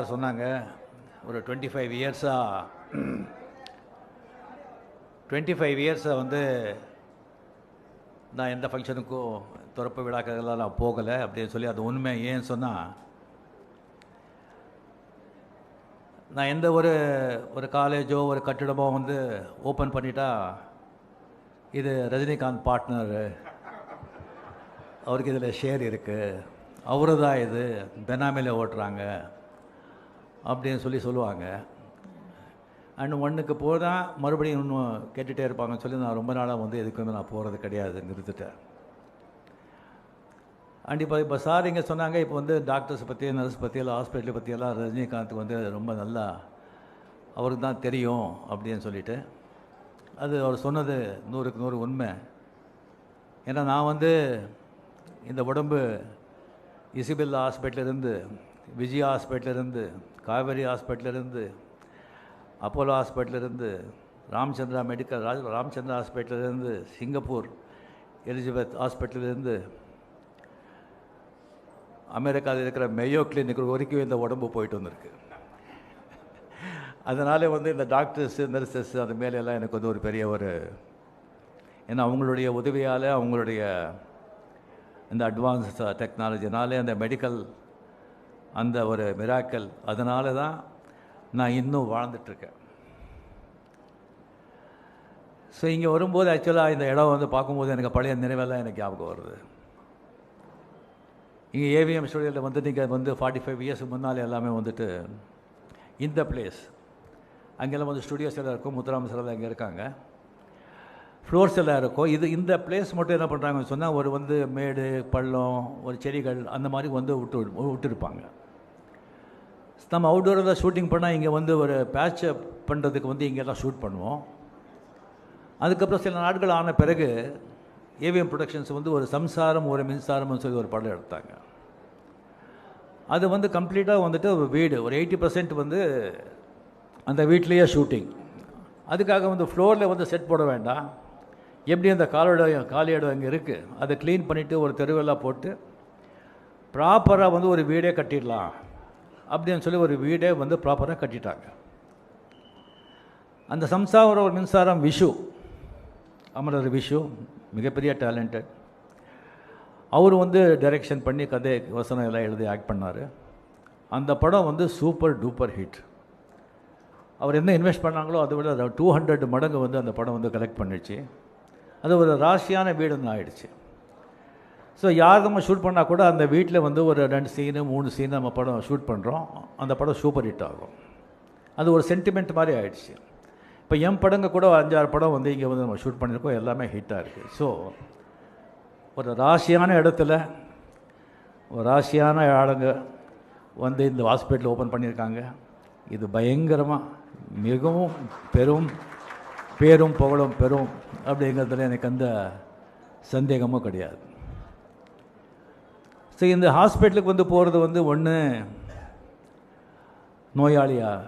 Sir சொன்னாங்க ஒரு twenty five இயர்ஸாக டுவெண்ட்டி ஃபைவ் இயர்ஸை வந்து நான் எந்த ஃபங்க்ஷனுக்கும் துறப்பு விழாக்கெல்லாம் நான் போகலை அப்படின்னு சொல்லி அது உண்மை. ஏன்னு சொன்னால் நான் எந்த ஒரு ஒரு காலேஜோ ஒரு கட்டிடமோ வந்து ஓப்பன் பண்ணிட்டா இது ரஜினிகாந்த் பார்ட்னரு அவருக்கு இதில் ஷேர் இருக்குது அவரு தான் இது பெனாமியில் ஓட்டுறாங்க. அப்படின்னு சொல்லி சொல்லுவாங்க. அண்ட் ஒன்றுக்கு போனால் மறுபடியும் இன்னும் கேட்டுகிட்டே இருப்பாங்கன்னு சொல்லி நான் ரொம்ப நாளாக வந்து எதுக்குமே நான் போகிறது கிடையாது நிறுத்திட்டேன் அண்ட் இப்போ இப்போ சார் இங்கே சொன்னாங்க இப்போ வந்து டாக்டர்ஸ் பற்றி நர்ஸ் பற்றி எல்லாம் ஹாஸ்பிட்டலை பற்றி எல்லாம் வந்து ரொம்ப நல்லா அவருக்கு தான் தெரியும் அப்படின்னு சொல்லிட்டு அது அவர் சொன்னது நூறுக்கு நூறு உண்மை. ஏன்னா நான் வந்து இந்த உடம்பு இசிபில் ஹாஸ்பிட்டலேருந்து விஜய் ஹாஸ்பிட்டலேருந்து காவேரி ஹாஸ்பிட்டலேருந்து அப்போலோ ஹாஸ்பிட்டலேருந்து ராமச்சந்திரா மெடிக்கல் ராஜ் ராமச்சந்திரா ஹாஸ்பிட்டலேருந்து சிங்கப்பூர் எலிசபெத் ஹாஸ்பிட்டலேருந்து அமெரிக்காவில் இருக்கிற மெயோ கிளினிக் வரைக்கும் இந்த உடம்பு போயிட்டு வந்திருக்கு. அதனால் வந்து இந்த டாக்டர்ஸ் நர்சஸ் அது மேலெல்லாம் எனக்கு வந்து ஒரு பெரிய ஒரு ஏன்னா அவங்களுடைய உதவியால் அவங்களுடைய இந்த அட்வான்ஸ் டெக்னாலஜினாலே அந்த மெடிக்கல் அந்த ஒரு மிராக்கல் அதனால தான் நான் இன்னும் வாழ்ந்துட்டுருக்கேன். ஸோ இங்கே வரும்போது ஆக்சுவலாக இந்த இடம் வந்து பார்க்கும்போது எனக்கு பழைய நினைவெல்லாம் எனக்கு ஞாபகம் வருது. இங்கே ஏவிஎம் ஸ்டுடியோவில் வந்து நீங்கள் வந்து ஃபார்ட்டி ஃபைவ் இயர்ஸ்க்கு முன்னால் எல்லாமே வந்துட்டு இந்த பிளேஸ் அங்கெல்லாம் வந்து ஸ்டுடியோஸ் எல்லாம் இருக்கும் முத்துராம சார் அங்கே இருக்காங்க. ஃப்ளோர்ஸ் எல்லாம் இருக்கும். இது இந்த பிளேஸ் மட்டும் என்ன பண்ணுறாங்கன்னு சொன்னால் ஒரு வந்து மேடு பள்ளம் ஒரு செடிகள் அந்த மாதிரி வந்து விட்டு விட்டுருப்பாங்க. நம்ம அவுட்டோரில் ஷூட்டிங் பண்ணால் இங்கே வந்து ஒரு பேட்சப் பண்ணுறதுக்கு வந்து இங்கெல்லாம் ஷூட் பண்ணுவோம். அதுக்கப்புறம் சில நாட்கள் ஆன பிறகு ஏவிஎம் ப்ரொடக்ஷன்ஸ் வந்து ஒரு சம்சாரம் ஒரு மின்சாரம்னு சொல்லி ஒரு படம் எடுத்தாங்க. அது வந்து கம்ப்ளீட்டாக வந்துட்டு ஒரு வீடு ஒரு எயிட்டி பர்சன்ட் வந்து அந்த வீட்லேயே ஷூட்டிங் அதுக்காக வந்து ஃப்ளோரில் வந்து செட் போட வேண்டாம். எப்படி அந்த காலோட காலி இடம் இங்கே இருக்குது அதை க்ளீன் பண்ணிவிட்டு ஒரு தெருவெல்லாம் போட்டு ப்ராப்பராக வந்து ஒரு வீடே கட்டிடலாம். அப்படின்னு சொல்லி ஒரு வீடே வந்து ப்ராப்பராக கட்டிட்டாங்க. அந்த சம்சாவோட ஒரு மின்சாரம் விஷு. அமரர் விஷு மிகப்பெரிய டேலண்டட் அவர் வந்து டைரெக்ஷன் பண்ணி கதை வசனம் எல்லாம் எழுதி ஆக்ட் பண்ணார். அந்த படம் வந்து சூப்பர் டூப்பர் ஹிட் அவர் என்ன இன்வெஸ்ட் பண்ணாங்களோ அதை விட டூ ஹண்ட்ரட் மடங்கு வந்து அந்த படம் வந்து கலெக்ட் பண்ணிடுச்சு அது ஒரு ராசியான வீடுன்னு ஆயிடுச்சு. ஸோ யார் நம்ம ஷூட் பண்ணால் கூட அந்த வீட்டில் வந்து ஒரு ரெண்டு சீனு மூணு சீனு நம்ம படம் ஷூட் பண்ணுறோம் அந்த படம் சூப்பர் ஹிட் ஆகும். அது ஒரு சென்டிமெண்ட் மாதிரி ஆயிடுச்சு. இப்போ என் படங்க கூட அஞ்சாறு படம் வந்து இங்கே வந்து நம்ம ஷூட் பண்ணியிருக்கோம் எல்லாமே ஹிட்டாக இருக்குது ஸோ ஒரு ராசியான இடத்துல ஒரு ராசியான ஆளுங்க வந்து இந்த ஹாஸ்பிட்டல் ஓப்பன் பண்ணியிருக்காங்க இது பயங்கரமாக மிகவும் பெரும் பேரும் புகழும் பெரும் அப்படிங்கிறதுல எனக்கு அந்த சந்தேகமும் கிடையாது. ஸோ இந்த ஹாஸ்பிட்டலுக்கு வந்து போகிறது வந்து ஒன்று நோயாளியாக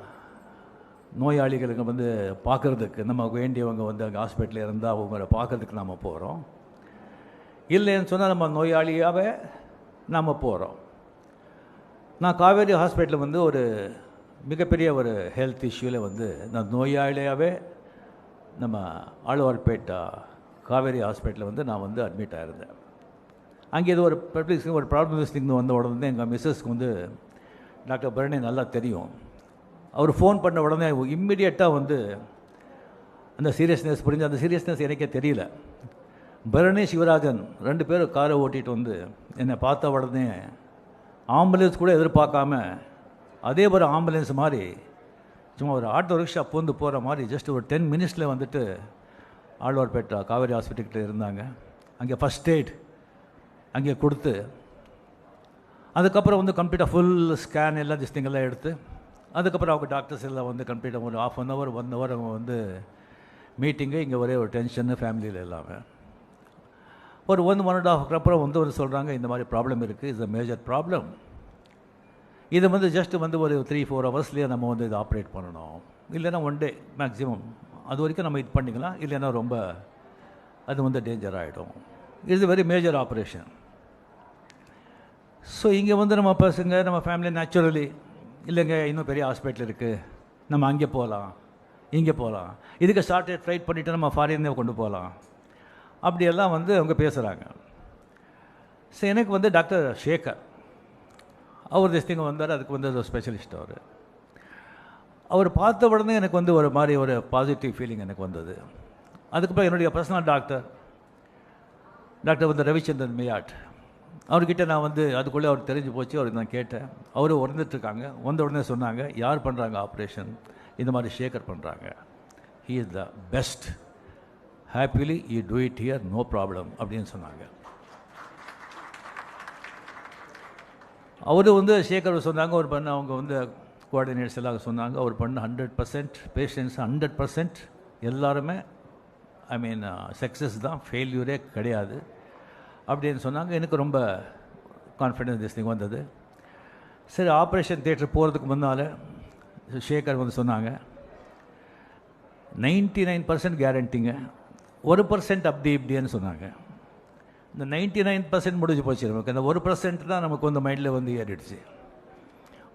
நோயாளிகளுக்கு வந்து பார்க்குறதுக்கு நம்ம வேண்டியவங்க வந்து அங்கே ஹாஸ்பிட்டலில் இருந்தால் அவங்கள பார்க்குறதுக்கு நம்ம போகிறோம் இல்லைன்னு சொன்னால் நம்ம நோயாளியாகவே நம்ம போகிறோம் நான் காவேரி ஹாஸ்பிட்டலில் வந்து ஒரு மிகப்பெரிய ஒரு ஹெல்த் இஷ்யூவில் வந்து நான் நோயாளியாகவே நம்ம ஆழ்வார்பேட்டா காவேரி ஹாஸ்பிட்டலில் வந்து நான் வந்து அட்மிட் ஆகிருந்தேன் அங்கே ஏதோ ஒரு பப்ளிக் ஒரு ப்ராப்ளம் வந்த உடனே எங்கள் மிஸ்ஸஸ்க்கு வந்து டாக்டர் பரணி நல்லா தெரியும். அவர் ஃபோன் பண்ண உடனே இம்மிடியட்டாக வந்து அந்த சீரியஸ்னஸ் புரிஞ்சு அந்த சீரியஸ்னஸ் எனக்கே தெரியல. பரணி சிவராஜன் ரெண்டு பேரும் காரை ஓட்டிகிட்டு வந்து என்னை பார்த்த உடனே ஆம்புலன்ஸ் கூட எதிர்பார்க்காம அதே ஒரு ஆம்புலன்ஸ் மாதிரி சும்மா ஒரு ஆட்டோ ரிக்ஷா பூந்து போகிற மாதிரி ஜஸ்ட் ஒரு டென் மினிட்ஸில் வந்துட்டு ஆழ்வார்பேட்டா காவேரி ஹாஸ்பிட்டல்கிட்ட இருந்தாங்க. அங்கே ஃபஸ்ட் எய்ட் அங்கே கொடுத்து அதுக்கப்புறம் வந்து கம்ப்ளீட்டாக ஃபுல் ஸ்கேன் எல்லாம் திஸ்டிங் எல்லாம் எடுத்து அதுக்கப்புறம் அவங்க டாக்டர்ஸ் எல்லாம் வந்து கம்ப்ளீட்டாக ஒரு half an hour one hour அவங்க வந்து மீட்டிங்கு இங்கே ஒரே ஒரு டென்ஷனு ஃபேமிலியில் எல்லாமே. ஒரு ஒன் ஒன் அண்ட் ஆஃப் அப்புறம் வந்து ஒரு சொல்கிறாங்க இந்த மாதிரி ப்ராப்ளம் இருக்குது இஸ் அ மேஜர் ப்ராப்ளம் இது வந்து ஜஸ்ட் வந்து ஒரு த்ரீ ஃபோர் ஹவர்ஸ்லேயே நம்ம வந்து இதை ஆப்ரேட் பண்ணணும். இல்லைன்னா ஒன் டே மேக்ஸிமம் அது வரைக்கும் நம்ம இது பண்ணிக்கலாம் இல்லைன்னா ரொம்ப அது வந்து டேஞ்சர் ஆகிடும் it's very major operation so இங்கே வந்து நம்ம பசங்க நம்ம ஃபேமிலி நேச்சுரலி இல்லைங்க இன்னும் பெரிய ஹாஸ்பிட்டல் இருக்குது நம்ம அங்கே போகலாம் இங்கே போகலாம் இதுக்கு ஷார்ட்டேஜ் ஃப்ளைட் பண்ணிவிட்டு நம்ம ஃபாரினே கொண்டு போகலாம் அப்படியெல்லாம் வந்து அவங்க பேசுகிறாங்க ஸோ எனக்கு வந்து டாக்டர் ஷேகர் அவர் திஸ்திங்க வந்தார் அதுக்கு வந்து ஒரு ஸ்பெஷலிஸ்ட் அவர். அவர் பார்த்த உடனே எனக்கு வந்து ஒரு மாதிரி ஒரு பாசிட்டிவ் ஃபீலிங் எனக்கு வந்தது. அதுக்கப்புறம் என்னுடைய பர்சனல் டாக்டர் டாக்டர் வந்து ரவிச்சந்திரன் மியாட். அவர்கிட்ட நான் வந்து அதுக்குள்ளே அவர் தெரிஞ்சு போச்சு அவருக்கு நான் கேட்டேன். அவரும் உறந்துட்டுருக்காங்க வந்த உடனே சொன்னாங்க யார் பண்ணுறாங்க ஆப்ரேஷன் இந்த மாதிரி ஷேகர் பண்ணுறாங்க he is the best happily you do it here no problem அப்படின்னு சொன்னாங்க. அவர் வந்து சேகர் சொன்னாங்க ஒரு பண்ண அவங்க வந்து கோஆர்டினேட்ஸ் எல்லாம் சொன்னாங்க. அவர் பண்ண hundred percent patients hundred percent எல்லாருமே ஐ மீன் சக்ஸஸ் தான் ஃபெயில்யூரே கிடையாது. அப்படின்னு சொன்னாங்க. எனக்கு ரொம்ப கான்ஃபிடென்ஸ் திஸ் திங் வந்தது. சரி ஆப்ரேஷன் தேட்டர் போகிறதுக்கு முன்னால் ஷேகர் வந்து சொன்னாங்க நைன்ட்டி நைன் பர்சன்ட் கேரண்டிங்க ஒரு பர்சன்ட் அப்படி இப்படின்னு சொன்னாங்க. இந்த நைன்ட்டி நைன் பர்சன்ட் முடிஞ்சு போச்சு நமக்கு. அந்த ஒரு பர்சன்ட் தான் நமக்கு வந்து மைண்டில் வந்து ஏறிடுச்சு.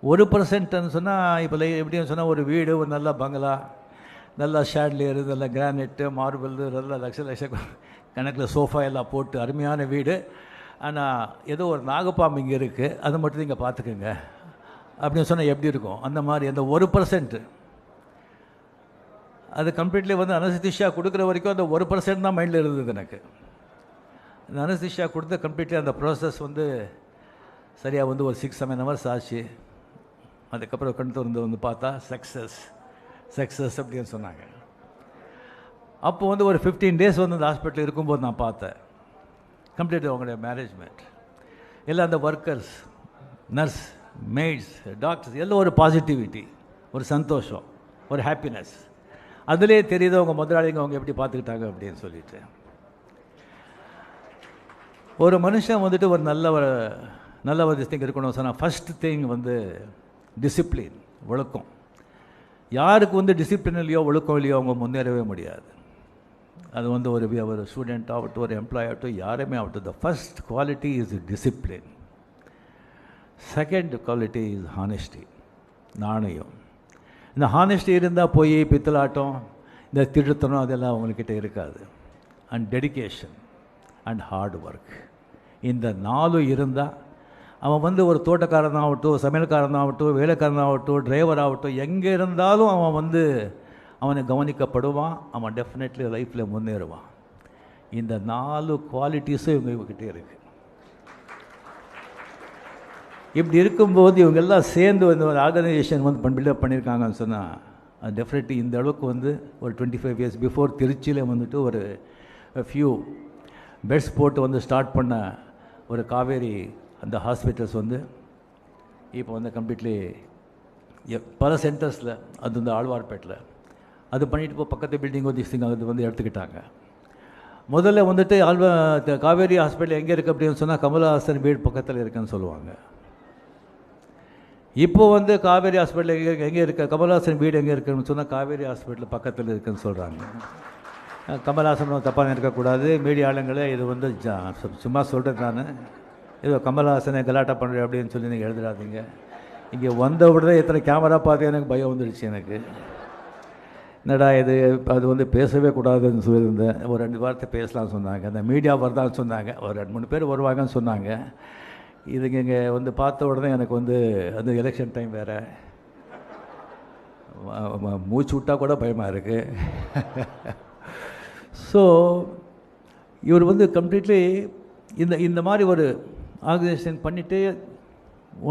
ஒரு பர்சன்ட்னு சொன்னால் இப்போ எப்படின்னு சொன்னால் ஒரு வீடு ஒரு நல்ல பங்களா நல்லா ஷேட்லியர் நல்ல கிரானைட்டு மார்பிள் நல்ல லட்ச லட்சம் கணக்கில் சோஃபா எல்லாம் போட்டு அருமையான வீடு. ஆனால் ஏதோ ஒரு நாகப்பாம்பு இங்கே இருக்குது அதை மட்டும் இங்கே பார்த்துக்குங்க. அப்படின்னு சொன்னால் எப்படி இருக்கும்? அந்த மாதிரி அந்த ஒரு பர்சன்ட்டு அது கம்ப்ளீட்லி வந்து அனஸ்திஷா கொடுக்குற வரைக்கும் அந்த ஒரு பர்சன்ட் தான் மைண்டில் இருந்தது எனக்கு. அந்த அனஸ்திஷா கொடுத்த கம்ப்ளீட்லி அந்த ப்ராசஸ் வந்து சரியாக வந்து ஒரு சிக்ஸ் செவன் ஹவர்ஸ் ஆச்சு. அதுக்கப்புறம் கண்டு திறந்து வந்து பார்த்தா சக்ஸஸ் சக்ஸஸ் அப்படின்னு சொன்னாங்க. அப்போ வந்து ஒரு ஃபிஃப்டீன் டேஸ் வந்து அந்த ஹாஸ்பிட்டல் இருக்கும்போது நான் பார்த்தேன். கம்ப்ளீட் அவங்களுடைய மேனேஜ்மெண்ட் எல்லாம் அந்த ஒர்க்கர்ஸ் நர்ஸ் மெய்ட்ஸ் டாக்டர்ஸ் எல்லாம் ஒரு பாசிட்டிவிட்டி ஒரு சந்தோஷம் ஒரு ஹாப்பினஸ் அதிலே தெரியுது அவங்க முதலாளிங்க அவங்க எப்படி பார்த்துக்கிட்டாங்க அப்படின்னு சொல்லிட்டு. ஒரு மனுஷன் வந்துட்டு ஒரு நல்ல ஒரு நல்ல ஒரு திங் இருக்கணும் சொன்னால் ஃபஸ்ட் திங் வந்து டிசிப்ளின் ஒழுக்கம். யாருக்கு வந்து டிசிப்ளின் இல்லையோ ஒழுக்கம் இல்லையோ அவங்க முன்னேறவே முடியாது. அது வந்து ஒரு ஒரு ஸ்டூடெண்ட் ஆகட்டும் ஒரு எம்ப்ளாய் ஆகட்டும் யாருமே ஆகட்டும் the first quality is discipline second quality is honesty நாணயம். இந்த ஹானெஸ்டி இருந்தால் போய் பித்தலாட்டம் இந்த திருத்தனம் அதெல்லாம் அவங்கக்கிட்ட இருக்காது. And dedication and hard work இந்த நாலும் இருந்தால் அவன் வந்து ஒரு தோட்டக்காரனாகட்டும் ஆகட்டும் வேலைக்காரனாகட்டும் ஆகட்டும் ஆகட்டும் டிரைவர் ஆகட்டும் எங்கே இருந்தாலும் அவன் வந்து அவனை கவனிக்கப்படுவான் அவன் டெஃபினெட்லி லைஃப்பில் முன்னேறுவான். இந்த நாலு குவாலிட்டிஸும் இவங்க இவங்ககிட்ட இருக்குது இப்படி இருக்கும்போது இவங்க எல்லாம் சேர்ந்து வந்து ஒரு ஆர்கனைசேஷன் வந்து பண் பில்டப் பண்ணியிருக்காங்கன்னு சொன்னால் அது டெஃபினெட்லி இந்த அளவுக்கு வந்து ஒரு டுவெண்ட்டி ஃபைவ் இயர்ஸ் பிஃபோர் திருச்சியில் வந்துட்டு ஒரு ஃபியூ பெட்ஸ் போட்டு வந்து ஸ்டார்ட் பண்ண ஒரு காவேரி அந்த ஹாஸ்பிட்டல்ஸ் வந்து இப்போ வந்து கம்ப்ளீட்லி பல சென்டர்ஸில் அது வந்து ஆழ்வார்பேட்டில் அது பண்ணிட்டு இப்போ பக்கத்து பில்டிங் வந்து சிங் அது வந்து எடுத்துக்கிட்டாங்க. முதல்ல வந்துட்டு ஆழ்வா காவேரி ஹாஸ்பிட்டல் எங்கே இருக்குது அப்படின்னு சொன்னால் கமலஹாசன் வீடு பக்கத்தில் இருக்குன்னு சொல்லுவாங்க. இப்போ வந்து காவேரி ஹாஸ்பிட்டல் எங்கே எங்கே இருக்க கமல்ஹாசன் வீடு எங்கே இருக்குன்னு சொன்னால் காவேரி ஹாஸ்பிட்டல் பக்கத்தில் இருக்குன்னு சொல்கிறாங்க கமல்ஹாசன் தப்பாக இருக்கக்கூடாது மீடியா ஆளுங்களே இது வந்து சும்மா சொல்கிறது நான் ஏதோ கமல்ஹாசனை கலாட்டா பண்ணுறேன் அப்படின்னு சொல்லி நீங்கள் எழுதுறாதீங்க. இங்கே வந்த உடனே எத்தனை கேமரா பார்த்து எனக்கு பயம் வந்துடுச்சு எனக்கு. என்னடா இது? அது வந்து பேசவே கூடாதுன்னு சொல்லியிருந்தேன் ஒரு ரெண்டு வார்த்தை பேசலாம்னு சொன்னாங்க. அந்த மீடியா வரதான்னு சொன்னாங்க. ஒரு ரெண்டு மூணு பேர் வருவாங்கன்னு சொன்னாங்க. இதுங்க இங்கே வந்து பார்த்த உடனே எனக்கு வந்து அந்த எலெக்ஷன் டைம் வேறு. மூச்சு விட்டால் கூட பயமாக இருக்குது ஸோ இவர் வந்து கம்ப்ளீட்லி இந்த இந்த மாதிரி ஒரு ஆர்கனைசேஷன் பண்ணிவிட்டு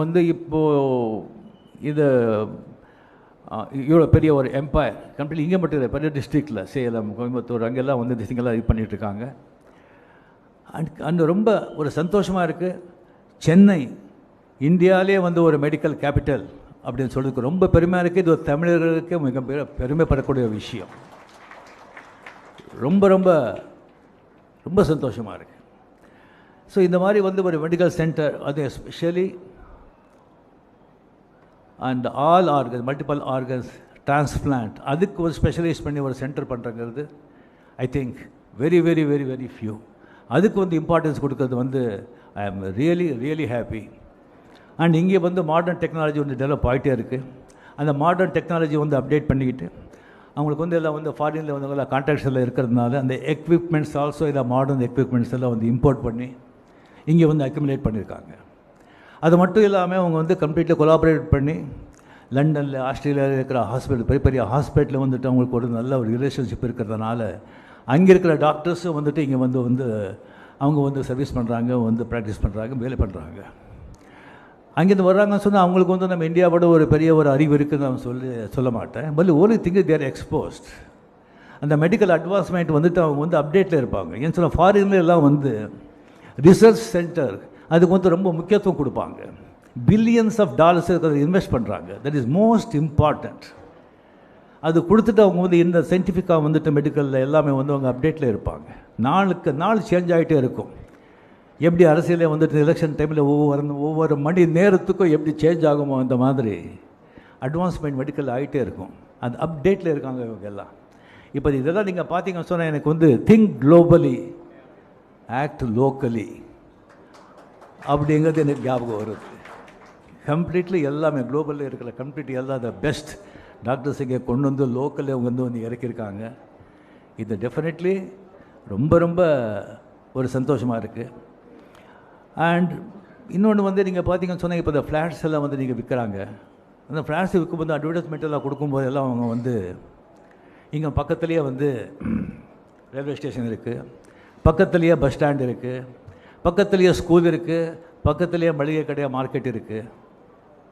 வந்து இப்போது இது இவ்வளோ பெரிய ஒரு எம்பையர் கம்ப்ளீட் இங்கே மட்டும் இல்லை பெரிய டிஸ்ட்ரிக்டில் சேலம் கோயம்புத்தூர் அங்கெல்லாம் வந்து திசைங்கெல்லாம் இது பண்ணிகிட்ருக்காங்க அண்ட் அந்த ரொம்ப ஒரு சந்தோஷமாக இருக்குது சென்னை இந்தியாவிலே வந்து ஒரு மெடிக்கல் கேபிட்டல் அப்படின்னு சொல்கிறதுக்கு ரொம்ப பெருமையாக இருக்குது இது ஒரு தமிழர்களுக்கு மிக பெருமைப்படக்கூடிய விஷயம். ரொம்ப ரொம்ப ரொம்ப சந்தோஷமாக இருக்குது ஸோ இந்த மாதிரி வந்து ஒரு மெடிக்கல் சென்டர் அது especially and all organs multiple organs transplant அதுக்கு ஒரு ஸ்பெஷலைஸ் பண்ணி ஒரு centre பண்ணுறங்கிறது I think very very very very few அதுக்கு வந்து இம்பார்ட்டன்ஸ் கொடுக்கறது வந்து ஐ am really really happy and இங்கே வந்து மாடர்ன் டெக்னாலஜி வந்து டெவலப் ஆகிட்டே இருக்குது அந்த மாடர்ன் டெக்னாலஜி வந்து அப்டேட் பண்ணிக்கிட்டு அவங்களுக்கு வந்து எல்லாம் வந்து ஃபாரினில் வந்து எல்லாம் கான்ட்ராக்ட்ஸ் எல்லாம் இருக்கிறதுனால அந்த எக்யூப்மெண்ட்ஸ் ஆல்சோ இதை மாடர்ன் எக்யூப்மெண்ட்ஸ் எல்லாம் வந்து இம்போர்ட் பண்ணி இங்கே வந்து அக்யூமுலேட் பண்ணியிருக்காங்க. அது மட்டும் இல்லாமல் அவங்க வந்து கம்ப்ளீட்டாக கொலாபரேட் பண்ணி லண்டனில் ஆஸ்திரேலியாவில் இருக்கிற ஹாஸ்பிட்டல் பெரிய பெரிய ஹாஸ்பிட்டலில் வந்துட்டு அவங்களுக்கு ஒரு நல்ல ஒரு ரிலேஷன்ஷிப் இருக்கிறதுனால அங்கே இருக்கிற டாக்டர்ஸும் வந்துட்டு இங்கே வந்து வந்து அவங்க வந்து சர்வீஸ் பண்ணுறாங்க வந்து ப்ராக்டிஸ் பண்ணுறாங்க வேலை பண்ணுறாங்க அங்கேருந்து வர்றாங்கன்னு சொன்னால் அவங்களுக்கு வந்து நம்ம இந்தியாவோட ஒரு பெரிய ஒரு அறிவு இருக்குதுன்னு நான் சொல்லி சொல்ல மாட்டேன். But only think there exposed அந்த மெடிக்கல் அட்வான்ஸ்மெண்ட் வந்துட்டு அவங்க வந்து அப்டேட்டில் இருப்பாங்க. ஏன்னு சொன்னால் ஃபாரின்ல எல்லாம் வந்து ரிசர்ச் சென்டர் அதுக்கு வந்து ரொம்ப முக்கியத்துவம் கொடுப்பாங்க. பில்லியன்ஸ் ஆஃப் டாலர்ஸ் அதை இன்வெஸ்ட் பண்ணுறாங்க தட் இஸ் மோஸ்ட் இம்பார்ட்டண்ட் அது கொடுத்துட்டு அவங்க வந்து இந்த சயின்டிஃபிக்காக வந்துட்டு மெடிக்கலில் எல்லாமே வந்து அவங்க அப்டேட்டில் இருப்பாங்க. நாளுக்கு நாள் சேஞ்ச் ஆகிட்டே இருக்கும். எப்படி அரசியலே வந்துட்டு எலெக்ஷன் டைமில் ஒவ்வொரு ஒவ்வொரு மணி நேரத்துக்கும் எப்படி சேஞ்ச் ஆகுமோ அந்த மாதிரி அட்வான்ஸ்மெண்ட் மெடிக்கல் ஆகிட்டே இருக்கும். அது அப்டேட்டில் இருக்காங்க இவங்க எல்லாம். இப்போ இதெல்லாம் நீங்கள் பார்த்தீங்கன்னு சொன்னால் எனக்கு வந்து திங்க் குளோபலி ஆக்ட் லோக்கலி அப்படிங்கிறது எனக்கு ஞாபகம் வருது. கம்ப்ளீட்லி எல்லாமே குளோபலில் இருக்கிற கம்ப்ளீட் எல்லாம் த பெஸ்ட் டாக்டர்ஸ் இங்கே கொண்டு வந்து லோக்கலில் அவங்க வந்து வந்து இறக்கியிருக்காங்க. இது டெஃபினெட்லி ரொம்ப ரொம்ப ஒரு சந்தோஷமாக இருக்குது அண்ட் இன்னொன்று வந்து நீங்கள் பார்த்தீங்கன்னு சொன்னால் இப்போ இந்த ஃப்ளாட்ஸ் எல்லாம் வந்து நீங்கள் விற்கிறாங்க அந்த ஃப்ளாட்ஸ் விற்கும்போது அட்வர்டைஸ்மெண்ட் எல்லாம் கொடுக்கும்போது எல்லாம் அவங்க வந்து இங்கே பக்கத்துலேயே வந்து ரயில்வே ஸ்டேஷன் இருக்குது பக்கத்துலேயே பஸ் ஸ்டாண்ட் இருக்குது பக்கத்துலேயே ஸ்கூல் இருக்குது பக்கத்துலேயே மளிகை கடையாக மார்க்கெட் இருக்குது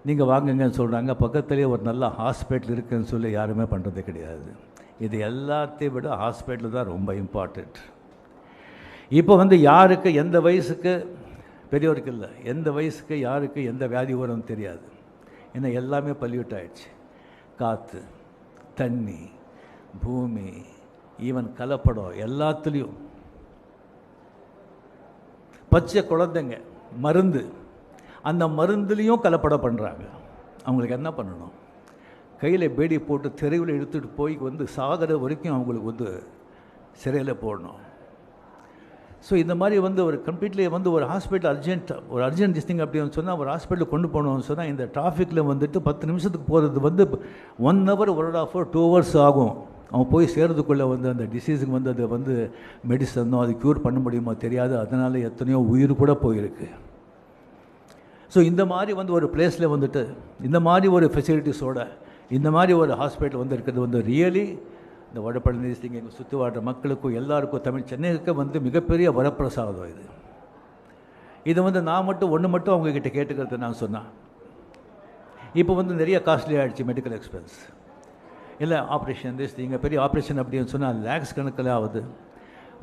நீங்கள் வாங்குங்கன்னு சொல்கிறாங்க பக்கத்துலேயே ஒரு நல்ல ஹாஸ்பிட்டல் இருக்குதுன்னு சொல்லி யாருமே பண்ணுறது கிடையாது. இது எல்லாத்தையும் விட ஹாஸ்பிட்டல் தான் ரொம்ப இம்பார்ட்டண்ட் இப்போ வந்து யாருக்கு எந்த வயசுக்கு பெரியவருக்கு இல்லை எந்த வயசுக்கு யாருக்கு எந்த வியாதி வரும்னு தெரியாது. ஏன்னா எல்லாமே பல்யூட் ஆயிடுச்சு. காற்று தண்ணி பூமி ஈவன் கலப்படம் எல்லாத்துலேயும். பச்சை குழந்தைங்க மருந்து. அந்த மருந்துலேயும் கலப்படம் பண்ணுறாங்க அவங்களுக்கு என்ன பண்ணணும்? கையில் பேடி போட்டு தெருவில் எடுத்துகிட்டு போய் வந்து சாகிற வரைக்கும் அவங்களுக்கு வந்து சிறையில் போடணும். ஸோ இந்த மாதிரி வந்து ஒரு கம்ப்ளீட்லி வந்து ஒரு ஹாஸ்பிட்டல் அர்ஜென்ட் ஒரு அர்ஜென்ட் திஸ்டிங் அப்படின்னு சொன்னால் ஒரு ஹாஸ்பிட்டல் கொண்டு போகணும்னு சொன்னால் இந்த டிராஃபிக்கில் வந்துட்டு பத்து நிமிஷத்துக்கு போகிறது வந்து one hour one and half hour two hours ஆகும். அவன் போய் சேர்றதுக்குள்ளே வந்து அந்த டிசீஸுக்கு வந்து அதை வந்து மெடிசனோ அது க்யூர் பண்ண முடியுமோ தெரியாது. அதனால் எத்தனையோ உயிர் கூட போயிருக்கு. ஸோ இந்த மாதிரி வந்து ஒரு பிளேஸில் வந்துட்டு இந்த மாதிரி ஒரு ஃபெசிலிட்டிஸோட இந்த மாதிரி ஒரு ஹாஸ்பிட்டல் வந்து இருக்கிறது வந்து ரியலி இந்த வடபழனி எங்கள் சுற்றி வாழ்கிற மக்களுக்கும் எல்லாருக்கும் தமிழ் சென்னைக்கு வந்து மிகப்பெரிய வரப்பிரசாதம் இது. இது வந்து நான் மட்டும் ஒன்று மட்டும் அவங்கக்கிட்ட கேட்டுக்கிறது நான் சொன்னேன் இப்போ வந்து நிறைய காஸ்ட்லி ஆகிடுச்சு மெடிக்கல் எக்ஸ்பென்ஸ் இல்லை ஆப்ரேஷன் திஸ் இங்கே பெரிய ஆப்ரேஷன் அப்படின்னு சொன்னால் லேக்ஸ் கணக்கில் ஆகுது.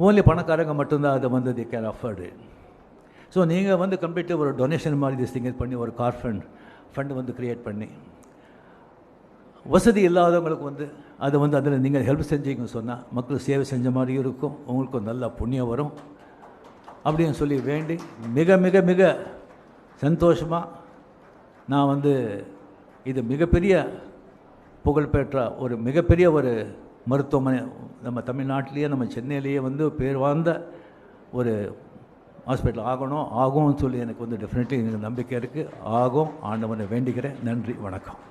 ஓன்லி பணக்காரங்க மட்டும்தான் அதை வந்து தி கேர் அஃபர்டு ஸோ நீங்கள் வந்து கம்ப்ளீட்டாக ஒரு டொனேஷன் மாதிரி திஸ் திங்க பண்ணி ஒரு கார் ஃபண்ட் ஃபண்டு வந்து க்ரியேட் பண்ணி. வசதி இல்லாதவங்களுக்கு வந்து அதை வந்து அதில் நீங்கள் ஹெல்ப் செஞ்சீங்கன்னு சொன்னால் மக்கள் சேவை செஞ்ச மாதிரியும் இருக்கும் உங்களுக்கும் நல்ல புண்ணியம் வரும். அப்படின்னு சொல்லி வேண்டி மிக மிக மிக சந்தோஷமாக நான் வந்து இது மிகப்பெரிய புகழ்பெற்ற ஒரு மிகப்பெரிய ஒரு மருத்துவமனை நம்ம தமிழ்நாட்டிலேயே நம்ம சென்னையிலேயே வந்து பேர் வாழ்ந்த ஒரு ஹாஸ்பிட்டல் ஆகணும் ஆகும்னு சொல்லி எனக்கு வந்து டெஃபினெட்லி எனக்கு நம்பிக்கை இருக்குது ஆகும் ஆண்டவனை வேண்டிக்கிறேன் நன்றி வணக்கம்.